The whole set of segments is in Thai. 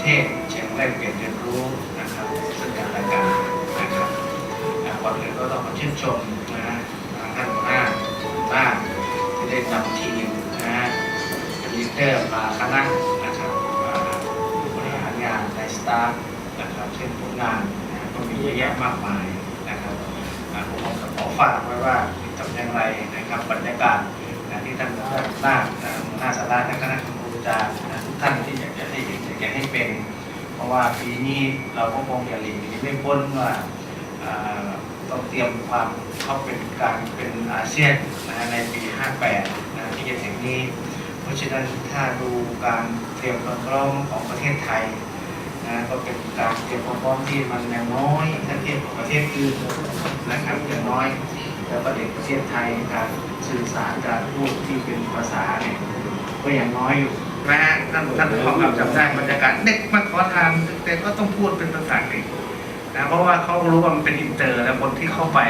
เทศเชิงแลกเปลี่ยนเรียนรู้นะครับซึ่งกันและกันนะครับอ่ก่อนอื่นก็ต้องขอชื่นชมนะฮะทางท่านหัวหน้าบ้านที่ได้นำทีมนะฮะลีดเดอร์มาคณะนะครับมาบริหารงานในสตาฟนะครับเช่นผลงานนะก็มีเยอะแยะมากมายนะครับผมก็ขอฝากไว้ว่าทำอย่างไรนะครับบรรยากาศนะที่ท่านหัวหน้าหน้าหัวหน้าสาราและคณะครูอาจารย์นะทุกท่านที่อยากจะให้เห็น อยากจะให้เป็น เพราะว่าปีนี้เราก็คงจะหลีกหนีไม่พ้นว่าอ่าต้องเตรียมความเข้าเป็นการเป็นอาเซียนนะในปี 58นะที่จะถึงนี้ เพราะฉะนั้นถ้าดูการเตรียมความพร้อมของประเทศไทยนะก็เป็นการเตรียมความพร้อมที่มันยังน้อยถ้าเทียบกับประเทศอื่นนะครับยังน้อย แล้วประเด็นประเทศไทยการสื่อสารการพูดที่เป็นภาษาเนี่ยก็ยังน้อยอยู่ นะฮะท่านท่านผู้กำกับจำได้บรรยากาศเด็กมาขอทานแต่ก็ต้องพูดเป็นภาษาอังกฤษนะเพราะว่าเขารู้ว่ามันเป็นอินเตอร์แล้วคนที่เข้าไป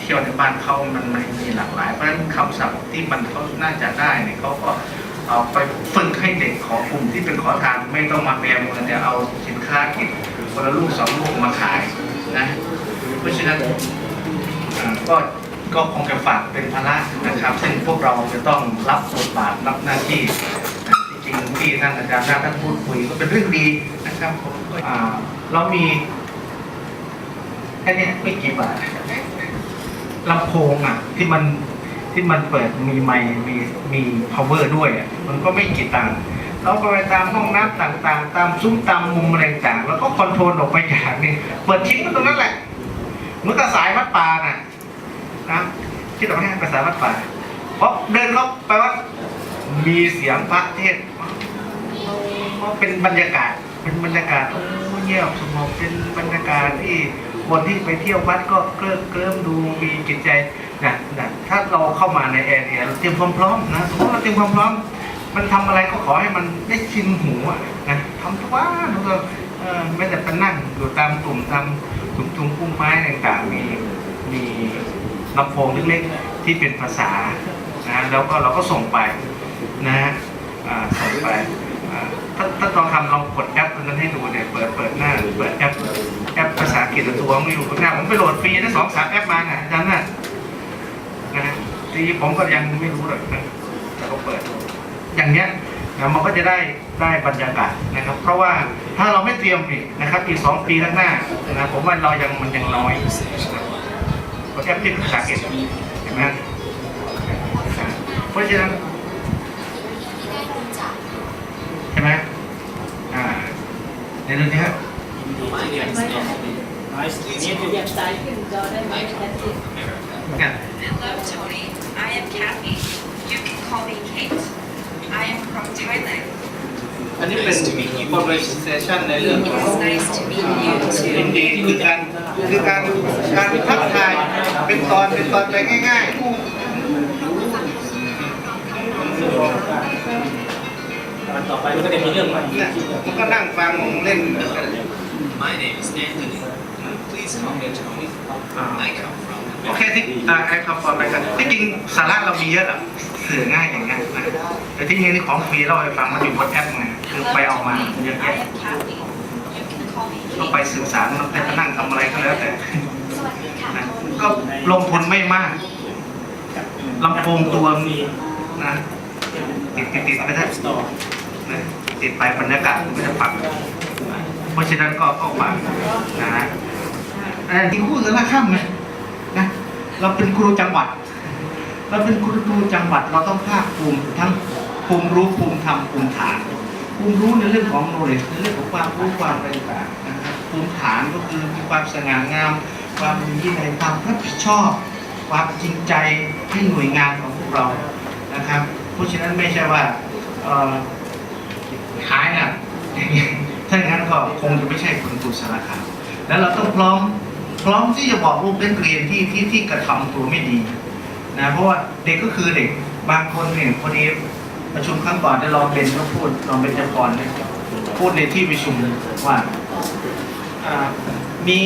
เที่ยวในบ้านเขามันมันมีหลากหลาย เพราะฉะนั้นคำศัพท์ที่มันเขาน่าจะได้เนี่ยเขาก็เอาไปฝึกให้เด็กของกลุ่มที่เป็นขอทานไม่ต้องมาแปลเมือนแต่เอาสินค้ากินคนละลูกสองลูกมาขายนะเพราะฉะนั้นก็ก็คงจะฝากเป็นภาระนะครับ ซึ่งพวกเราจะต้องรับบทบาทรับหน้าที่ ที่ท่านอาจารย์ท่านพูดคุยก็เป็นเรื่องดีนะครับผมอ่าเรามีแค่เนี้ยไม่กี่บาทลำโพงอะ ที่มันที่มันเปิดมีไมมีมี power ด้วยอะมันก็ไม่กี่ตังค์เราก็ไปตามห้องน้ำต่างๆ ตามซุ้มตามมุมอะไรต่างแล้วก็คอนโทรลออกไปจากนี่เปิดทิ้งไว้ตรงนั้นแหละเหมือนกับสายวัดป่าน่ะนะที่เราให้ภาษาวัดป่าเพราะเดินเข้าไปว่ามีเสียงพระเทศ น์เป็นบรรยากาศเป็นบรรยากาศโอ้เงียบสงบเป็นบรรยากาศที่คนที่ไปเที่ยววัดก็เกลิมเกลิมดูมีจิตใจนะนะถ้าเราเข้ามาในแอร์เนี่ยเราเตรียมความพร้อมนะสมมติเราเตรียมความพร้อม มันทำอะไรก็ขอให้มันได้ชินหูอะนะทำทุกวันทุกวันไม่แต่ไปนั่งอยู่ตามกลุ่มตามกลุ่มทุงพุ่มไม้ต่างๆมีมีลำโพงเล็กๆที่เป็นภาษานะแล้วก็เราก็ส่งไปนะฮะส่งไป อ่าถ้าถ้าลองทำลองกดแอปตัวนั้นให้ดูเนี่ยเปิดเปิดหน้าเปิดแอปแอปภาษาอังกฤษตัวไม่อยู่ข้างหน้าผมไปโหลดฟรีได้สองสามแอปมาน่ะอาจารย์น่ะนะฮะทีผมก็ยังไม่รู้หรอกนะแต่ก็เปิด อย่างเนี้ยนะมันก็จะได้ได้บรรยากาศนะครับ เพราะว่าถ้าเราไม่เตรียมอีกนะครับอีกสองปีข้างหน้านะผมว่าเรายังมันยังน้อยก็แค่พิมพ์ภาษาอังกฤษเห็นไหมเพราะฉะนั้น เดี๋ยวดูนี่ฮะ My name is Anthony. Nice to meet you. อยากสายขึ้นจอได้ไหมแค่ที่เนี่ย Hello, Tony. I am Kathy. You can call me Kate. I am from Thailand. อันนี้เป็น conversation ในเรื่องของ It's nice to meet you ยิน too. ดีคือการคือการการทักทายเป็นตอนเป็นตอนไปง่ายๆ ก็จะมีเรื่องใหม่เนี่ยมันก็นั่งฟังเล่น My name is Anthony. Please call me Tony. อ่า I come from โอเคที่อ่าไอ้คำฟอนไปกันที่จริงสาระเรามีเยอะอะสื่อง่ายอย่างเงี้ยนะแต่ที่จริงนี่ของฟรีเราไปฟังมันอยู่บนแอปไงคือ Hello, ไปเออกมา Tony. เยอะ I แยะ am Kathy. You can call me ต้องไป Kate. สื่อสารมันไปนั่งทำอะไรก็แล้วแต่สวัสดีค่ะนะก็ลงทุนไม่มากลำโพงตัวมีนะติดติดติดไปได้สตอร์ นะติดไปบรรยากาศมันก็จะฟังเพราะฉะนั้นก็ก็ฟังนะฮะอันที่พูดกันละข้ามไงนะเราเป็นครูจังหวัด เราเป็นครูจังหวัดเราต้องภาคภูมิทั้งภูมิรู้ภูมิธรรมภูมิฐานภูมิรู้ในเรื่องของ knowledge ในเรื่องของความรู้ความอะไรต่างๆนะครับภูมิฐานก็คือมีความสง่างาม ความมีวินัยความรับผิดชอบ ความจริงใจให้หน่วยงานของพวกเรานะครับ เพราะฉะนั้นไม่ใช่ว่า เอ่อหายนะถ้าอย่างนั้นก็คงจะไม่ใช่คุณครูสารคามแล้วเราต้องพร้อมพร้อมที่จะบอกลูกนักเรียนที่ที่ที่กระทำตัวไม่ดีนะเพราะว่าเด็กก็คือเด็กบางคนเนี่ยพอดีประชุมครั้งก่อนได้ลองเป็นก็พูดลองเป็นจ้าพรเนี่ยพูดในที่ประชุมว่าอ่ามี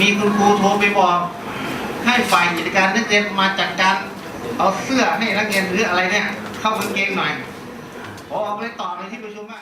มีคุณครูโทรไปบอกให้ฝ่ายกิจการนักเรียนมาจัดการเอาเสื้อให้นักเรียนหรืออะไรเนี่ยเข้ากางเกงหน่อย ผมออกไปตอบในที่ประชุมว่า